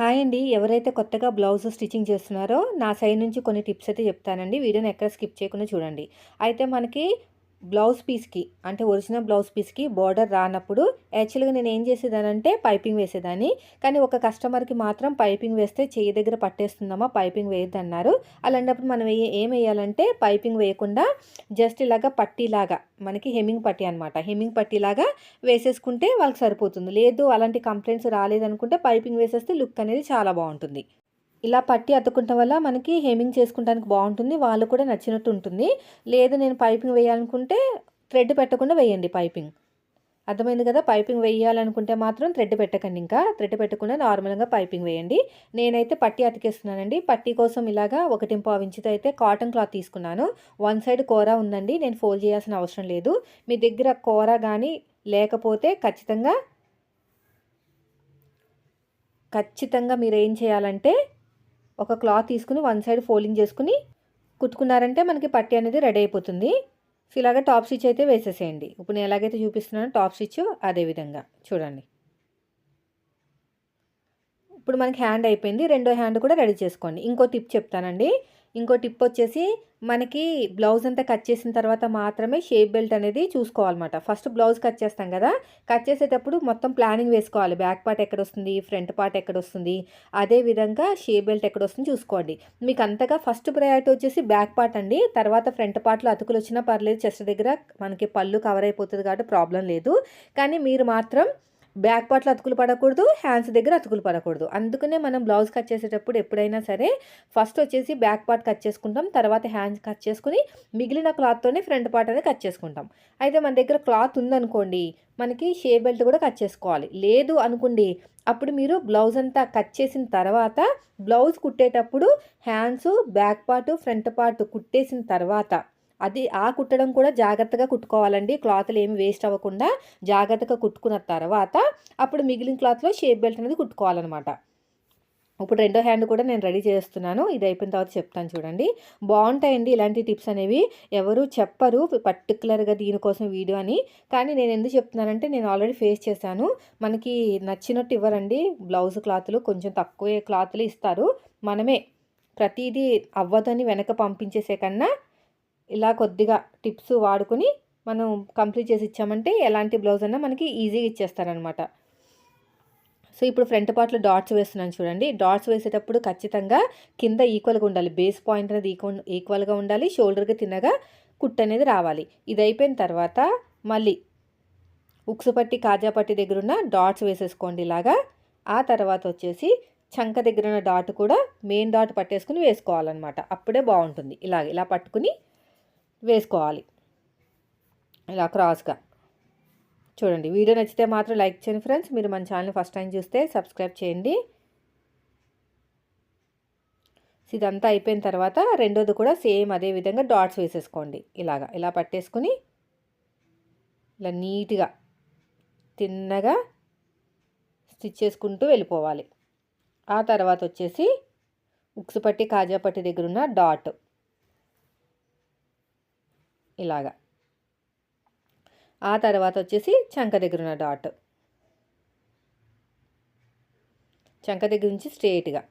Hi అండి. ఎవరైతే కొత్తగా బ్లౌజ్ స్టిచ్చింగ్ చేస్తున్నారో నా సైడ్ నుంచి కొన్ని టిప్స్ అయితే చెప్తానండి. వీడియోని ఎక్కడ స్కిప్ చేయకుండా చూడండి. అయితే మనకి బ్లౌజ్ పీస్కి అంటే ఒరిజినల్ బ్లౌజ్ పీస్కి బార్డర్ రానప్పుడు యాక్చువల్గా నేను ఏం చేసేదానంటే పైపింగ్ వేసేదాన్ని. కానీ ఒక కస్టమర్కి మాత్రం పైపింగ్ వేస్తే చేయి దగ్గర పట్టేస్తుందమ్మా పైపింగ్ వేయద్దన్నారు. అలాంటప్పుడు మనం వేయ ఏం వేయాలంటే పైపింగ్ వేయకుండా జస్ట్ ఇలాగా పట్టీలాగా మనకి హెమ్మింగ్ పట్టి అనమాట హెమ్మింగ్ పట్టీలాగా వేసేసుకుంటే వాళ్ళకి సరిపోతుంది. లేదు అలాంటి కంప్లైంట్స్ రాలేదనుకుంటే పైపింగ్ వేసేస్తే లుక్ అనేది చాలా బాగుంటుంది. ఇలా పట్టి అతుకుంటాం వల్ల మనకి హెమింగ్ చేసుకుంటానికి బాగుంటుంది వాళ్ళు కూడా నచ్చినట్టు ఉంటుంది. లేదు నేను పైపింగ్ వేయాలనుకుంటే థ్రెడ్ పెట్టకుండా వేయండి పైపింగ్. అర్థమైంది కదా? పైపింగ్ వేయాలనుకుంటే మాత్రం థ్రెడ్ పెట్టకండి ఇంకా. థ్రెడ్ పెట్టకుండా నార్మల్గా పైపింగ్ వేయండి. నేనైతే పట్టి అతికేస్తున్నానండి. పట్టి కోసం ఇలాగా ఒకటి పావు ఇంచుతో అయితే కాటన్ క్లాత్ తీసుకున్నాను. వన్ సైడ్ కూర ఉందండి. నేను ఫోల్డ్ చేయాల్సిన అవసరం లేదు. మీ దగ్గర కూర కానీ లేకపోతే ఖచ్చితంగా ఖచ్చితంగా మీరు ఏం చేయాలంటే ఒక క్లాత్ తీసుకుని వన్ సైడ్ ఫోల్డింగ్ చేసుకుని కుట్టుకున్నారంటే మనకి పట్టి అనేది రెడీ అయిపోతుంది. సో ఇలాగ టాప్ స్టిచ్ అయితే వేసేసేయండి. ఇప్పుడు నేను ఎలాగైతే చూపిస్తున్నానో టాప్ స్టిచ్ అదే విధంగా. చూడండి. ఇప్పుడు మనకి హ్యాండ్ అయిపోయింది. రెండో హ్యాండ్ కూడా రెడీ చేసుకోండి. ఇంకో టిప్ చెప్తానండి. ఇంకో టిప్ వచ్చేసి మనకి బ్లౌజ్ అంతా కట్ చేసిన తర్వాత మాత్రమే షేప్ బెల్ట్ అనేది చూసుకోవాలన్నమాట. ఫస్ట్ బ్లౌజ్ కట్ చేస్తాం కదా. కట్ చేసేటప్పుడు మొత్తం ప్లానింగ్ వేసుకోవాలి. బ్యాక్ పార్ట్ ఎక్కడ వస్తుంది? ఫ్రంట్ పార్ట్ ఎక్కడ వస్తుంది? అదే విధంగా షేప్ బెల్ట్ ఎక్కడ వస్తుంది చూసుకోండి. మీకు అంతగా ఫస్ట్ ప్రయారిటీ వచ్చేసి బ్యాక్ పార్ట్ అండి. తర్వాత ఫ్రంట్ పార్ట్లో అతుకులు వచ్చినా పర్లేదు. చెస్ట్ దగ్గర మనకి పళ్ళు కవర్ అయిపోతుంది కాబట్టి ప్రాబ్లం లేదు. కానీ మీరు మాత్రం బ్యాక్ పార్ట్లో అతుకులు పడకూడదు హ్యాండ్స్ దగ్గర అతుకులు పడకూడదు. అందుకనే మనం బ్లౌజ్ కట్ చేసేటప్పుడు ఎప్పుడైనా సరే ఫస్ట్ వచ్చేసి బ్యాక్ పార్ట్ కట్ చేసుకుంటాం తర్వాత హ్యాండ్స్ కట్ చేసుకుని మిగిలిన క్లాత్తోనే ఫ్రంట్ పార్ట్ అనేది కట్ చేసుకుంటాం. అయితే మన దగ్గర క్లాత్ ఉందనుకోండి మనకి షే బెల్ట్ కూడా కట్ చేసుకోవాలి. లేదు అనుకోండి అప్పుడు మీరు బ్లౌజ్ అంతా కట్ చేసిన తర్వాత బ్లౌజ్ కుట్టేటప్పుడు hands back part front part కుట్టేసిన తర్వాత అది ఆ కుట్టడం కూడా జాగ్రత్తగా కుట్టుకోవాలండి. క్లాత్లు ఏమి వేస్ట్ అవ్వకుండా జాగ్రత్తగా కుట్టుకున్న తర్వాత అప్పుడు మిగిలిన క్లాత్లో షేప్ బెల్ట్ అనేది కుట్టుకోవాలన్నమాట. ఇప్పుడు రెండో హ్యాండ్ కూడా నేను రెడీ చేస్తున్నాను. ఇది అయిపోయిన తర్వాత చెప్తాను చూడండి. బాగుంటాయండి ఇలాంటి టిప్స్ అనేవి. ఎవరు చెప్పరు పర్టికులర్గా దీనికోసం వీడియో అని. కానీ నేను ఎందుకు చెప్తున్నానంటే నేను ఆల్రెడీ ఫేస్ చేశాను. మనకి నచ్చినట్టు ఇవ్వరండి. బ్లౌజ్ క్లాత్లు కొంచెం తక్కువే క్లాత్లు ఇస్తారు. మనమే ప్రతిదీ అవ్వదని వెనక పంపించేసే కన్నా ఇలా కొద్దిగా టిప్స్ వాడుకొని మనం కంప్లీట్ చేసి ఇచ్చామంటే ఎలాంటి బ్లౌజ్ అన్నా మనకి ఈజీగా ఇచ్చేస్తారనమాట. సో ఇప్పుడు ఫ్రంట్ పార్ట్లో డాట్స్ వేస్తున్నాను చూడండి. డాట్స్ వేసేటప్పుడు ఖచ్చితంగా కింద ఈక్వల్గా ఉండాలి. బేస్ పాయింట్ అనేది ఈక్వల్ ఈక్వల్గా ఉండాలి. షోల్డర్కి తిన్నగా కుట్ అనేది రావాలి. ఇది అయిపోయిన తర్వాత మళ్ళీ ఉక్సు పట్టి కాజా పట్టి దగ్గర ఉన్న డాట్స్ వేసేసుకోండి ఇలాగా. ఆ తర్వాత వచ్చేసి చంక దగ్గర ఉన్న డాట్ కూడా మెయిన్ డాట్ పట్టేసుకుని వేసుకోవాలన్నమాట. అప్పుడే బాగుంటుంది. ఇలాగ ఇలా పట్టుకుని వేసుకోవాలి. ఇలా క్రాస్గా. చూడండి వీడియో నచ్చితే మాత్రం లైక్ చేయండి ఫ్రెండ్స్. మీరు మన ఛానల్ ఫస్ట్ టైం చూస్తే సబ్స్క్రైబ్ చేయండి. ఇదంతా అయిపోయిన తర్వాత రెండోది కూడా సేమ్ అదే విధంగా డాట్స్ వేసేసుకోండి. ఇలాగా ఇలా పట్టేసుకుని ఇలా నీట్గా తిన్నగా స్టిచ్ చేసుకుంటూ వెళ్ళిపోవాలి. ఆ తర్వాత వచ్చేసి ఉక్సు పట్టి కాజా పట్టి దగ్గర ఉన్న డాట్. ఇలాగా. ఆ తర్వాత వచ్చేసి చంక దగ్గర ఉన్న డాట్ చంక దగ్గర నుంచి స్ట్రేట్గా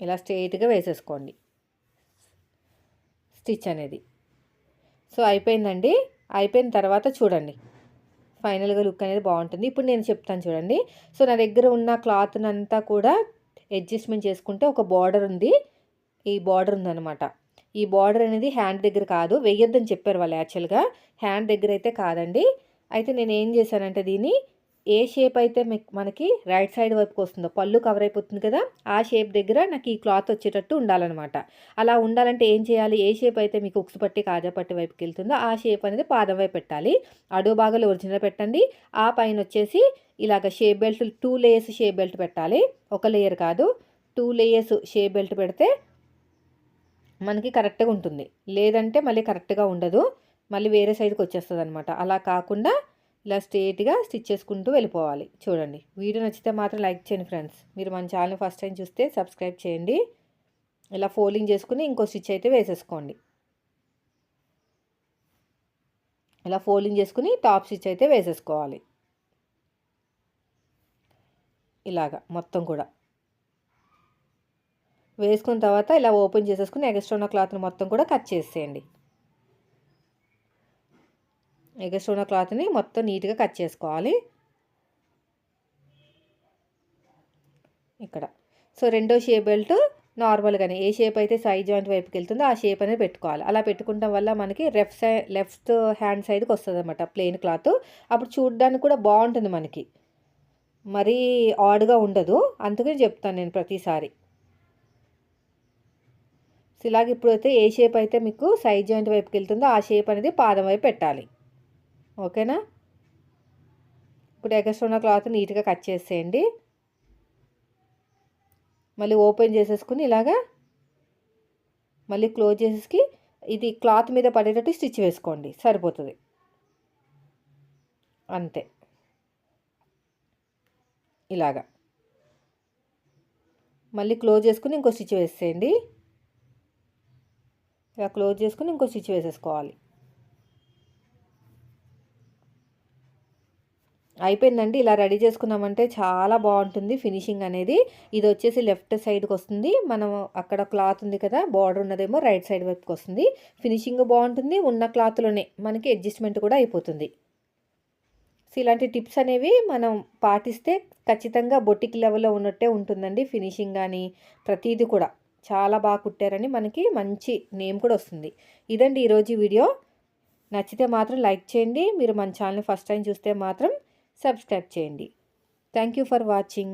ఇలా స్ట్రేట్గా వేసేసుకోండి. స్టిచ్ అనేది. సో అయిపోయిందండి. అయిపోయిన తర్వాత చూడండి. ఫైనల్గా లుక్ అనేది బాగుంటుంది. ఇప్పుడు నేను చెప్తాను చూడండి. సో నా దగ్గర ఉన్న క్లాత్నంతా కూడా అడ్జస్ట్మెంట్ చేసుకుంటే ఒక బార్డర్ ఉంది. ఈ బార్డర్ ఉందన్నమాట. ఈ బార్డర్ అనేది హ్యాండ్ దగ్గర కాదు వేయొద్దని చెప్పారు వాళ్ళు యాక్చువల్గా. హ్యాండ్ దగ్గర అయితే కాదండి. అయితే నేను ఏం చేశానంటే దీన్ని ఏ షేప్ అయితే మనకి రైట్ సైడ్ వైపుకి వస్తుందో పళ్ళు కవర్ అయిపోతుంది కదా ఆ షేప్ దగ్గర నాకు ఈ క్లాత్ వచ్చేటట్టు ఉండాలన్నమాట. అలా ఉండాలంటే ఏం చేయాలి? ఏ షేప్ అయితే మీకు ఉక్స్ పట్టి కాజా పట్టి వైపుకి వెళ్తుందో ఆ షేప్ అనేది పాదం వైపు పెట్టాలి. అడుగు భాగాలు ఒరిజినల్ పెట్టండి. ఆ పైన వచ్చేసి ఇలాగ shape belt two layers shape belt పెట్టాలి. ఒక లేయర్ కాదు టూ లేయర్స్ షేప్ బెల్ట్ పెడితే మనకి కరెక్ట్గా ఉంటుంది. లేదంటే మళ్ళీ కరెక్ట్గా ఉండదు. మళ్ళీ వేరే సైజుకి వచ్చేస్తుంది అనమాట అలా కాకుండా ఇలా స్ట్రేట్గా స్టిచ్ చేసుకుంటూ వెళ్ళిపోవాలి. చూడండి. వీడియో నచ్చితే మాత్రం లైక్ చేయండి ఫ్రెండ్స్. మీరు మన ఛానల్ ఫస్ట్ టైం చూస్తే సబ్స్క్రైబ్ చేయండి. ఇలా ఫోల్డింగ్ చేసుకుని ఇంకో స్టిచ్ అయితే వేసేసుకోండి. ఇలా ఫోల్డింగ్ చేసుకుని టాప్ స్టిచ్ అయితే వేసేసుకోవాలి. ఇలాగా మొత్తం కూడా. వేసుకున్న తర్వాత ఇలా ఓపెన్ చేసేసుకుని ఎగస్ట్రా ఉన్న క్లాత్ని మొత్తం కూడా కట్ చేసేయండి. ఎగస్ట్రా ఉన్న క్లాత్ని మొత్తం నీట్గా కట్ చేసుకోవాలి. ఇక్కడ. సో రెండో షేప్ బెల్ట్ నార్మల్గానే. ఏ షేప్ అయితే సైడ్ జాయింట్ వైపుకి వెళ్తుందో ఆ షేప్ అనేది పెట్టుకోవాలి. అలా పెట్టుకుంటాం వల్ల మనకి లెఫ్ట్ సై లెఫ్ట్ హ్యాండ్ సైడ్కి వస్తుంది అనమాట ప్లెయిన్ క్లాత్. అప్పుడు చూడడానికి కూడా బాగుంటుంది మనకి. మరీ ఆడ్గా ఉండదు. అందుకని చెప్తాను నేను ప్రతిసారి. సో ఇలాగ ఇప్పుడైతే ఏ షేప్ అయితే మీకు సైడ్ జాయింట్ వైపుకి వెళ్తుందో ఆ షేప్ అనేది పాదం వైపు పెట్టాలి. ఓకేనా ఇప్పుడు ఎగస్ట్రా ఉన్న క్లాత్ నీట్గా కట్ చేసేయండి. మళ్ళీ ఓపెన్ చేసేసుకుని ఇలాగా మళ్ళీ క్లోజ్ చేసేసి ఇది క్లాత్ మీద పడేటట్టు స్టిచ్ వేసుకోండి. సరిపోతుంది. అంతే. ఇలాగా. మళ్ళీ క్లోజ్ చేసుకుని ఇంకో స్టిచ్ వేసేయండి. ఇలా క్లోజ్ చేసుకుని ఇంకో స్టిచ్ వేసేసుకోవాలి. అయిపోయిందండి. ఇలా రెడీ చేసుకున్నామంటే చాలా బాగుంటుంది ఫినిషింగ్ అనేది. ఇది వచ్చేసి లెఫ్ట్ సైడ్కి వస్తుంది. మనం అక్కడ క్లాత్ ఉంది కదా బార్డర్ ఉన్నదేమో రైట్ సైడ్ వైపుకి వస్తుంది. ఫినిషింగ్ బాగుంటుంది. ఉన్న క్లాత్లోనే మనకి అడ్జస్ట్మెంట్ కూడా అయిపోతుంది. సో ఇలాంటి టిప్స్ అనేవి మనం పాటిస్తే ఖచ్చితంగా బొటిక్ లెవెల్లో ఉన్నట్టే ఉంటుందండి ఫినిషింగ్ కానీ ప్రతిదీ కూడా. చాలా బాగా కుట్టారని మనకి మంచి నేమ్ కూడా వస్తుంది. ఇదండి ఈరోజు వీడియో. నచ్చితే మాత్రం లైక్ చేయండి. మీరు మన ఛానల్ ఫస్ట్ టైం చూస్తే మాత్రం సబ్స్క్రైబ్ చేయండి. Thank you for watching.